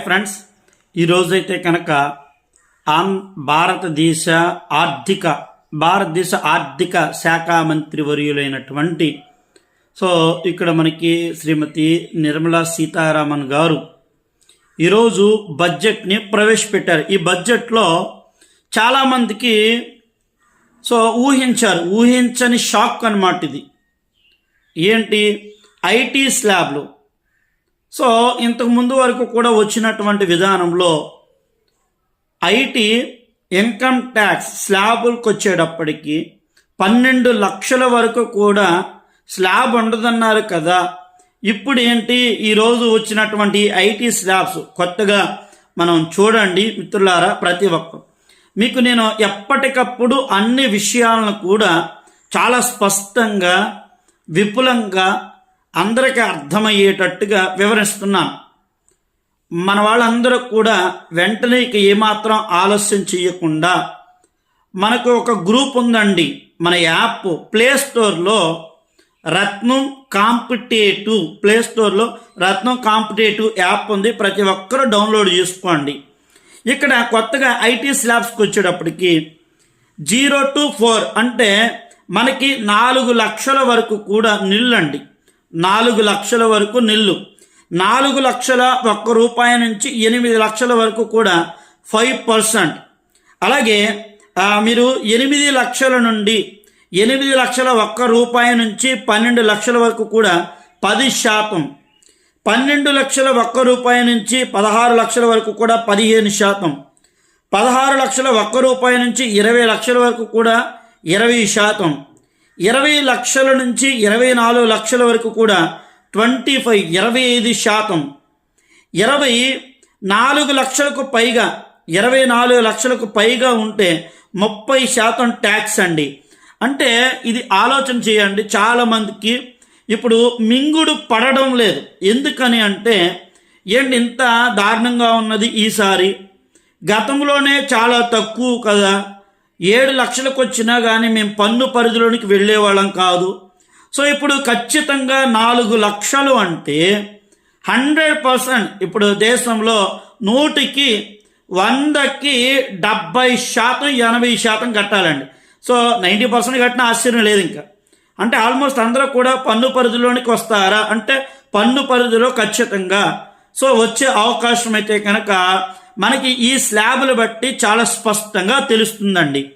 Friends ఈరోజైతే కనుక on భారతదేశ ఆర్థిక భారతదేశ ఆర్థిక శాఖ మంత్రి వర్యులైనటువంటి సో ఇక్కడ మనకి శ్రీమతి నిర్మలా సీతారామన్ గారు ఈరోజు బడ్జెట్ని ప్రవేశపెట్టారు. ఈ బడ్జెట్లో చాలామందికి సో ఊహించారు. ఊహించని షాక్ అన్నమాట ఇది. ఏంటి? ఐటీ స్లాబ్లు. సో ఇంతకు ముందు వరకు కూడా వచ్చినటువంటి విధానంలో ఐటీ ఇన్కమ్ ట్యాక్స్ స్లాబులకు వచ్చేటప్పటికి పన్నెండు లక్షల వరకు కూడా స్లాబ్ ఉండదన్నారు కదా. ఇప్పుడు ఏంటి? ఈరోజు వచ్చినటువంటి ఐటీ స్లాబ్స్ కొత్తగా మనం చూడండి మిత్రులారా ప్రతి ఒక్కరు. మీకు నేను ఎప్పటికప్పుడు అన్ని విషయాలను కూడా చాలా స్పష్టంగా విపులంగా అందరికీ అర్థమయ్యేటట్టుగా వివరిస్తున్నాను. మన వాళ్ళందరూ కూడా వెంటనే ఇక ఏమాత్రం ఆలస్యం చేయకుండా మనకు ఒక గ్రూప్ ఉందండి. మన యాప్ ప్లే స్టోర్లో రత్నం కాంపిటేటివ్ ప్లే స్టోర్లో రత్నం కాంపిటేటివ్ యాప్ ఉంది. ప్రతి ఒక్కరూ డౌన్లోడ్ చేసుకోండి. ఇక్కడ కొత్తగా ఐటీ స్లాబ్స్కి వచ్చేటప్పటికి జీరో టు ఫోర్ అంటే మనకి నాలుగు లక్షల వరకు కూడా నిల్లండి. నాలుగు లక్షల వరకు నిల్లు. నాలుగు లక్షల ఒక్క రూపాయి నుంచి ఎనిమిది లక్షల వరకు కూడా ఫైవ్ పర్సెంట్. అలాగే మీరు ఎనిమిది లక్షల నుండి ఎనిమిది లక్షల ఒక్క రూపాయి నుంచి పన్నెండు లక్షల వరకు కూడా పది శాతం. పన్నెండు లక్షల ఒక్క రూపాయి నుంచి పదహారు లక్షల వరకు కూడా పదిహేను శాతం. పదహారు లక్షల ఒక్క రూపాయి నుంచి ఇరవై లక్షల వరకు కూడా ఇరవై శాతం. ఇరవై లక్షల నుంచి ఇరవై నాలుగు లక్షల వరకు కూడా ట్వంటీ ఫైవ్ ఇరవై ఐదు శాతం. ఇరవై నాలుగు లక్షలకు పైగా ఇరవై నాలుగు లక్షలకు పైగా ఉంటే ముప్పై శాతం ట్యాక్స్ అండి. అంటే ఇది ఆలోచన చేయండి చాలామందికి ఇప్పుడు మింగుడు పడడం లేదు. ఎందుకని అంటే ఏంటి ఇంత దారుణంగా ఉన్నది ఈసారి? గతంలోనే చాలా తక్కువ కదా. ఏడు లక్షలకు వచ్చినా కానీ మేము పన్ను పరిధిలోనికి వెళ్ళేవాళ్ళం కాదు. సో ఇప్పుడు ఖచ్చితంగా నాలుగు లక్షలు అంటే హండ్రెడ్ పర్సెంట్ ఇప్పుడు దేశంలో నూటికి వందకి డెబ్బై శాతం ఎనభై శాతం కట్టాలండి. సో నైంటీ పర్సెంట్ కట్టిన ఆశ్చర్యం లేదు ఇంకా. అంటే ఆల్మోస్ట్ అందరూ కూడా పన్ను పరిధిలోనికి వస్తారా? అంటే పన్ను పరిధిలో ఖచ్చితంగా సో వచ్చే అవకాశం అయితే కనుక మనకి ఈ స్లాబ్లు బట్టి చాలా స్పష్టంగా తెలుస్తుందండి.